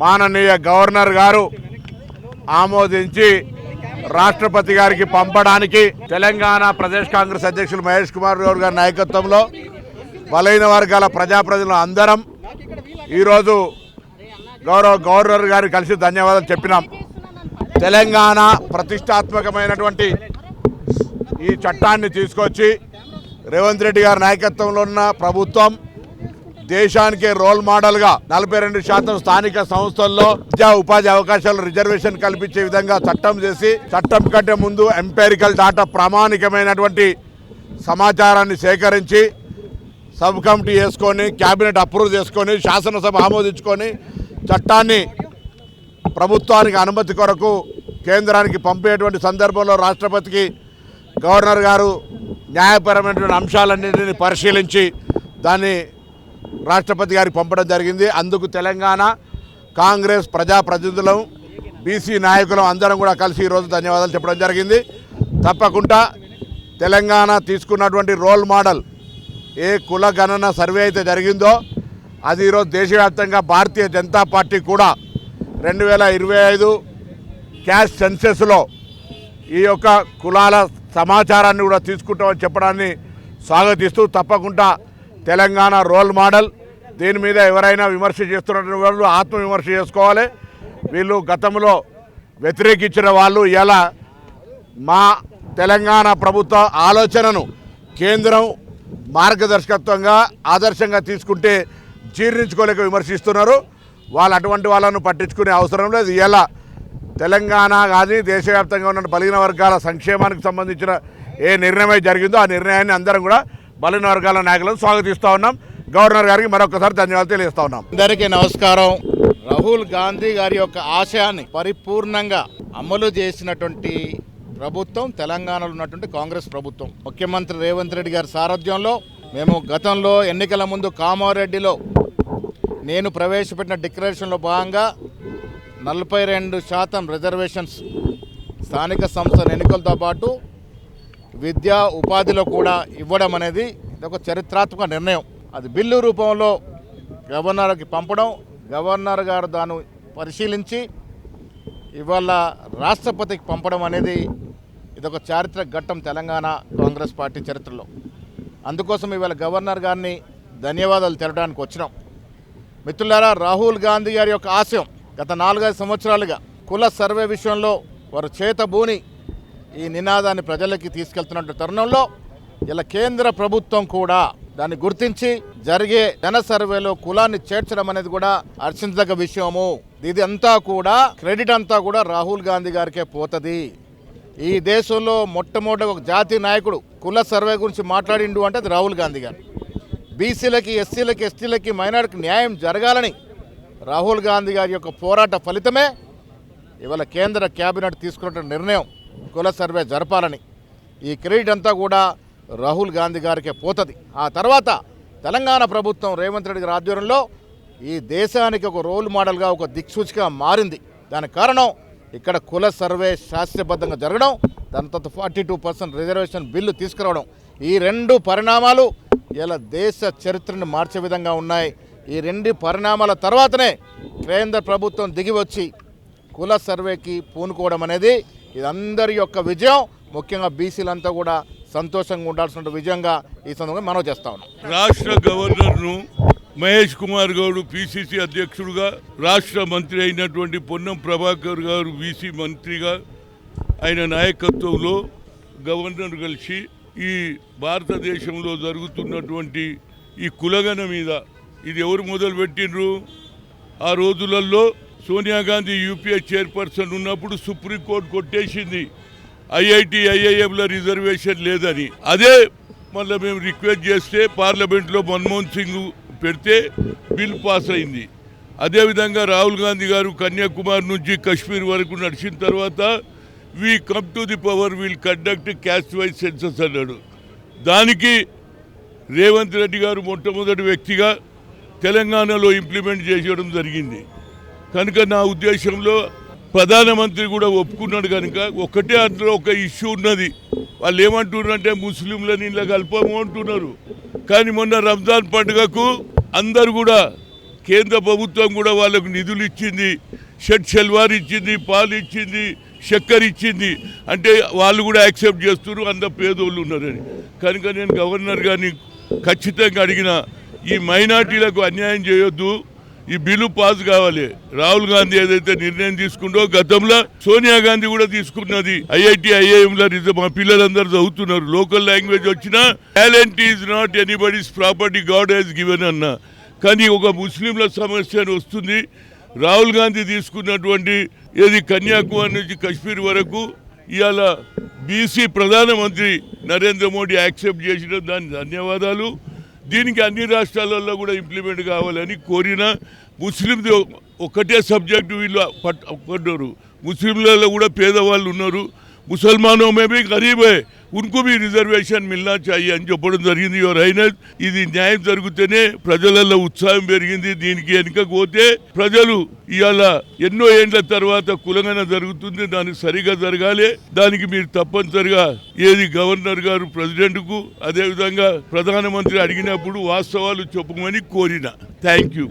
మాననీయ governor గారు ఆమోదించి రాష్ట్రపతి గారికి పంపడానికి తెలంగాణ ప్రదేశ్ కాంగ్రెస్ అధ్యక్షులు మహేష్ కుమార్ గౌడ్ గారి నాయకత్వంలో బలైన వర్గాల ప్రజాప్రతినిధులు అందరం ఈరోజు గౌరవ గవర్నర్ గారు కలిసి ధన్యవాదాలు చెప్పినాం. తెలంగాణ ప్రతిష్టాత్మకమైనటువంటి ఈ చట్టాన్ని తీసుకొచ్చి రేవంత్ రెడ్డి గారి నాయకత్వంలో ఉన్న ప్రభుత్వం దేశానికే రోల్ మోడల్గా నలభై రెండు శాతం స్థానిక సంస్థల్లో విద్యా ఉపాధి అవకాశాలు రిజర్వేషన్ కల్పించే విధంగా చట్టం చేసి చట్టం కంటే ముందు ఎంపైరికల్ డాటా ప్రామాణికమైనటువంటి సమాచారాన్ని సేకరించి సబ్ కమిటీ వేసుకొని క్యాబినెట్ అప్రూవ్ చేసుకొని శాసనసభ ఆమోదించుకొని చట్టాన్ని ప్రభుత్వానికి అనుమతి కొరకు కేంద్రానికి పంపేటువంటి సందర్భంలో రాష్ట్రపతికి గవర్నర్ గారు న్యాయపరమైనటువంటి అంశాలన్నింటినీ పరిశీలించి దాన్ని రాష్ట్రపతి గారికి పంపడం జరిగింది. అందుకు తెలంగాణ కాంగ్రెస్ ప్రజాప్రతినిధులం బీసీ నాయకులం అందరం కూడా కలిసి ఈరోజు ధన్యవాదాలు చెప్పడం జరిగింది. తప్పకుండా తెలంగాణ తీసుకున్నటువంటి రోల్ మోడల్ ఏ కుల గణన సర్వే అయితే జరిగిందో అది ఈరోజు దేశవ్యాప్తంగా భారతీయ జనతా పార్టీ కూడా రెండు వేల ఇరవై ఐదు క్యాష్ సెన్సెస్లో ఈ యొక్క కులాల సమాచారాన్ని కూడా తీసుకుంటామని చెప్పడాన్ని స్వాగతిస్తూ తప్పకుండా తెలంగాణ రోల్ మోడల్. దీని మీద ఎవరైనా విమర్శ చేస్తున్నటువంటి వాళ్ళు ఆత్మవిమర్శ చేసుకోవాలి. వీళ్ళు గతంలో వ్యతిరేకించిన వాళ్ళు ఇలా మా తెలంగాణ ప్రభుత్వ ఆలోచనను కేంద్రం మార్గదర్శకత్వంగా ఆదర్శంగా తీసుకుంటే జీర్ణించుకోలేక విమర్శిస్తున్నారు. వాళ్ళు అటువంటి వాళ్ళను పట్టించుకునే అవసరం లేదు. ఇలా తెలంగాణ కానీ దేశవ్యాప్తంగా ఉన్న బలిగిన వర్గాల సంక్షేమానికి సంబంధించిన ఏ నిర్ణయం జరిగిందో ఆ నిర్ణయాన్ని అందరం కూడా బలిగిన వర్గాల నాయకులను స్వాగతిస్తూ ఉన్నాం. గవర్నర్ గారికి మరొకసారి ధన్యవాదాలు తెలియజేస్తా ఉన్నాం. అందరికీ నమస్కారం. రాహుల్ గాంధీ గారి యొక్క ఆశయాన్ని పరిపూర్ణంగా అమలు చేసినటువంటి ప్రభుత్వం తెలంగాణలో ఉన్నటువంటి కాంగ్రెస్ ప్రభుత్వం. ముఖ్యమంత్రి రేవంత్ రెడ్డి గారి సారథ్యంలో మేము గతంలో ఎన్నికల ముందు కామారెడ్డిలో నేను ప్రవేశపెట్టిన డిక్లరేషన్లో భాగంగా నలభై రెండు శాతం రిజర్వేషన్స్ స్థానిక సంస్థల ఎన్నికలతో పాటు విద్యా ఉపాధిలో కూడా ఇవ్వడం అనేది ఒక చరిత్రాత్మక నిర్ణయం. అది బిల్లు రూపంలో గవర్నర్కి పంపడం గవర్నర్ గారు దాన్ని పరిశీలించి ఇవాళ రాష్ట్రపతికి పంపడం అనేది ఇదొక చారిత్రక ఘట్టం తెలంగాణ కాంగ్రెస్ పార్టీ చరిత్రలో. అందుకోసం ఇవాళ గవర్నర్ గారిని ధన్యవాదాలు తెలపడానికి వచ్చినాం. మిత్రులారా రాహుల్ గాంధీ గారి యొక్క ఆశయం గత నాలుగైదు సంవత్సరాలుగా కుల సర్వే విషయంలో వారు చేతబూని ఈ నినాదాన్ని ప్రజలకి తీసుకెళ్తున్న తరుణంలో ఇలా కేంద్ర ప్రభుత్వం కూడా దాన్ని గుర్తించి జరిగే జన సర్వేలో కులాన్ని చేర్చడం అనేది కూడా హర్షించదగ్గ విషయము. ఇది అంతా కూడా క్రెడిట్ అంతా కూడా రాహుల్ గాంధీ గారికే పోతుంది. ఈ దేశంలో మొట్టమొదటి ఒక జాతీయ నాయకుడు కుల సర్వే గురించి మాట్లాడిండు అంటే అది రాహుల్ గాంధీ గారు. బీసీలకి ఎస్సీలకి ఎస్టీలకి మైనార్టీకి న్యాయం జరగాలని రాహుల్ గాంధీ గారి యొక్క పోరాట ఫలితమే ఇవాళ కేంద్ర కేబినెట్ తీసుకున్న నిర్ణయం. కుల సర్వే జరపాలని. ఈ క్రెడిట్ అంతా కూడా రాహుల్ గాంధీ గారికే పోతుంది. ఆ తర్వాత తెలంగాణ ప్రభుత్వం రేవంత్ రెడ్డి గారి ఆధ్వర్యంలో ఈ దేశానికి ఒక రోల్ మోడల్గా ఒక దిక్సూచిగా మారింది. దానికి కారణం ఇక్కడ కుల సర్వే శాస్త్రబద్ధంగా జరగడం దాని తర్వాత forty two percent reservation bill తీసుకురావడం. ఈ రెండు పరిణామాలు ఇలా దేశ చరిత్రను మార్చే విధంగా ఉన్నాయి. ఈ రెండు పరిణామాల తర్వాతనే కేంద్ర ప్రభుత్వం దిగి వచ్చి కుల సర్వేకి పూనుకోవడం అనేది ఇది అందరి యొక్క విజయం. ముఖ్యంగా బీసీలంతా కూడా సంతోషంగా ఉండాల్సిన విజయంగా ఈ సందర్భంగా మనం చేస్తా ఉన్నాం. రాష్ట్ర గవర్నర్ను మహేష్ కుమార్ గౌడ్ పిసిసి అధ్యక్షుడుగా రాష్ట్ర మంత్రి అయినటువంటి పొన్నం ప్రభాకర్ గారు బీసీ మంత్రిగా ఆయన నాయకత్వంలో గవర్నర్ కలిసి ఈ భారతదేశంలో జరుగుతున్నటువంటి ఈ కులగన మీద ఇది ఎవరు మొదలు పెట్టిండ్రు ఆ రోజులలో సోనియా గాంధీ యూపీఏ చైర్పర్సన్ ఉన్నప్పుడు సుప్రీంకోర్టు కొట్టేసింది. ఐఐటి ఐఐఎంల రిజర్వేషన్ లేదని. అదే మళ్ళీ మేము రిక్వెస్ట్ చేస్తే పార్లమెంట్లో మన్మోహన్ సింగ్ పెడితే బిల్ పాస్ అయింది. అదేవిధంగా రాహుల్ గాంధీ గారు కన్యాకుమారి నుంచి కశ్మీర్ వరకు నడిచిన తర్వాత we come to the power will conduct caste wise census అన్నాడు. దానికి రేవంత్ రెడ్డి గారు మొట్టమొదటి వ్యక్తిగా తెలంగాణలో ఇంప్లిమెంట్ చేయడం జరిగింది. కనుక నా ఉద్దేశంలో ప్రధానమంత్రి కూడా ఒప్పుకున్నాడు కనుక ఒకటే అందులో ఒక ఇష్యూ ఉన్నది. వాళ్ళు ఏమంటున్నారంటే ముస్లింలని ఇలా కలపము అంటున్నారు. కానీ మొన్న రంజాన్ పండుగకు అందరు కూడా కేంద్ర ప్రభుత్వం కూడా వాళ్ళకు నిధులు ఇచ్చింది. షెడ్ షెల్వార్ ఇచ్చింది పాలు ఇచ్చింది చక్కెర ఇచ్చింది. అంటే వాళ్ళు కూడా యాక్సెప్ట్ చేస్తున్నారు అంత పేదోళ్ళు ఉన్నారని. కనుక నేను గవర్నర్ గారిని ఖచ్చితంగా అడిగిన ఈ మైనార్టీలకు అన్యాయం చేయొద్దు. ఈ బిల్లు పాస్ కావాలి. రాహుల్ గాంధీ ఏదైతే నిర్ణయం తీసుకుంటో గతంలో సోనియా గాంధీ కూడా తీసుకున్నది. ఐఐటి ఐఐఎం లో మా పిల్లలందరూ చదువుతున్నారు. లోకల్ లాంగ్వేజ్ వచ్చినా talent is not anybody's property god has given అన్న. కానీ ఒక ముస్లింల సమస్య అని వస్తుంది. రాహుల్ గాంధీ తీసుకున్నటువంటి ఏది కన్యాకుమారి నుంచి కాశ్మీర్ వరకు ఇవాళ బీసీ ప్రధానమంత్రి నరేంద్ర మోడీ యాక్సెప్ట్ చేసిన దాని ధన్యవాదాలు. దీనికి అన్ని రాష్ట్రాలలో కూడా ఇంప్లిమెంట్ కావాలని కోరిన ముస్లింది ఒకటే సబ్జెక్టు వీళ్ళు పట్ పడ్డారు. ముస్లింలలో కూడా పేదవాళ్ళు ఉన్నారు. ముసల్మానో మే भी गरीब है उनको भी రిజర్వేషన్ మిల్నా चाहिए అని చెప్పడం జరిగింది ఎవరైనా ఇది న్యాయం జరిగితేనే ప్రజలలో ఉత్సాహం పెరిగింది దీనికి వెనుకపోతే ప్రజలు ఇవాళ ఎన్నో ఏండ్ల తర్వాత కులంగన జరుగుతుంది దానికి సరిగా జరగాలి దానికి మీరు తప్పనిసరిగా ఏది గవర్నర్ గారు ప్రెసిడెంట్కు అదేవిధంగా ప్రధానమంత్రి అడిగినప్పుడు వాస్తవాలు చెప్పమని కోరిన థ్యాంక్ యూ